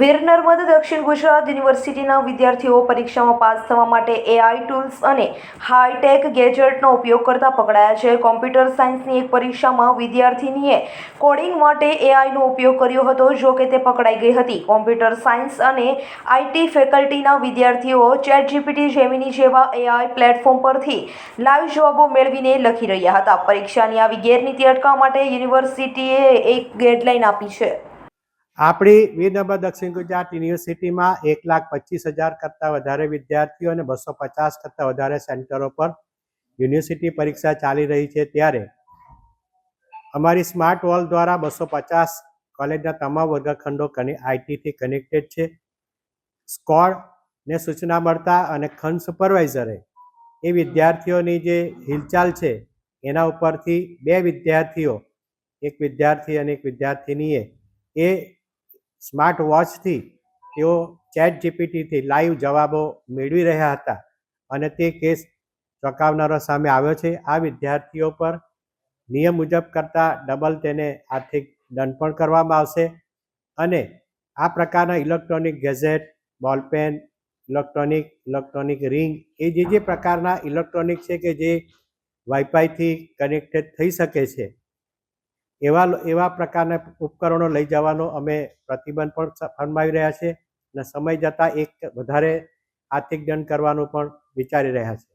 વીર નર્મદ દક્ષિણ ગુજરાત યુનિવર્સિટીના વિદ્યાર્થીઓ પરીક્ષામાં પાસ થવા માટે એઆઈ ટૂલ્સ અને હાઈટેક ગેજેટનો ઉપયોગ કરતા પકડાયા છે. કોમ્પ્યુટર સાયન્સની એક પરીક્ષામાં વિદ્યાર્થીનીએ કોડિંગ માટે એઆઈનો ઉપયોગ કર્યો હતો, જો કે તે પકડાઈ ગઈ હતી. કોમ્પ્યુટર સાયન્સ અને આઈટી ફેકલ્ટીના વિદ્યાર્થીઓ ચેટ જીપીટી જેમિની જેવા એઆઈ પ્લેટફોર્મ પરથી લાઈવ જવાબો મેળવીને લખી રહ્યા હતા. પરીક્ષાની આવી ગેરનીતિ અટકાવવા માટે યુનિવર્સિટીએ એક ગાઈડલાઈન આપી છે. આપણી વીરનર્મદ દક્ષિણ ગુજરાત યુનિવર્સિટીમાં એક લાખ પચીસ હજાર કરતાં વધારે વિદ્યાર્થીઓ અને બસો પચાસ કરતાં વધારે સેન્ટરો પર યુનિવર્સિટી પરીક્ષા ચાલી રહી છે ત્યારે અમારી સ્માર્ટ વોલ દ્વારા બસો પચાસ કોલેજના તમામ વર્ગખંડો કને આઈટીથી કનેક્ટેડ છે. સ્કોડને સૂચના મળતા અને ખંડ સુપરવાઇઝરે એ વિદ્યાર્થીઓની જે હિલચાલ છે એના ઉપરથી બે વિદ્યાર્થીઓ, એક વિદ્યાર્થી અને એક વિદ્યાર્થિનીએ એ સ્માર્ટ વોચથી તેઓ ચેટ જીપીટીથી લાઈવ જવાબો મેળવી રહ્યા હતા અને તે કેસ ચોંકાવનારો સામે આવ્યો છે. આ વિદ્યાર્થીઓ પર નિયમ મુજબ કરતાં ડબલ તેને આર્થિક દંડ પણ કરવામાં આવશે અને આ પ્રકારના electronic gadget, ball pen, electronic electronic ring એ જે જે પ્રકારના ઇલેક્ટ્રોનિક છે કે જે વાઈફાઈથી કનેક્ટેડ થઈ શકે છે. એવા એવા પ્રકારના ઉપકરણો લઈ જવાનો અમે પ્રતિબંધ પણ ફરમાવી રહ્યા છે અને સમય જતાં એક વધારે આર્થિક દંડ કરવાનું પણ વિચારી રહ્યા છે.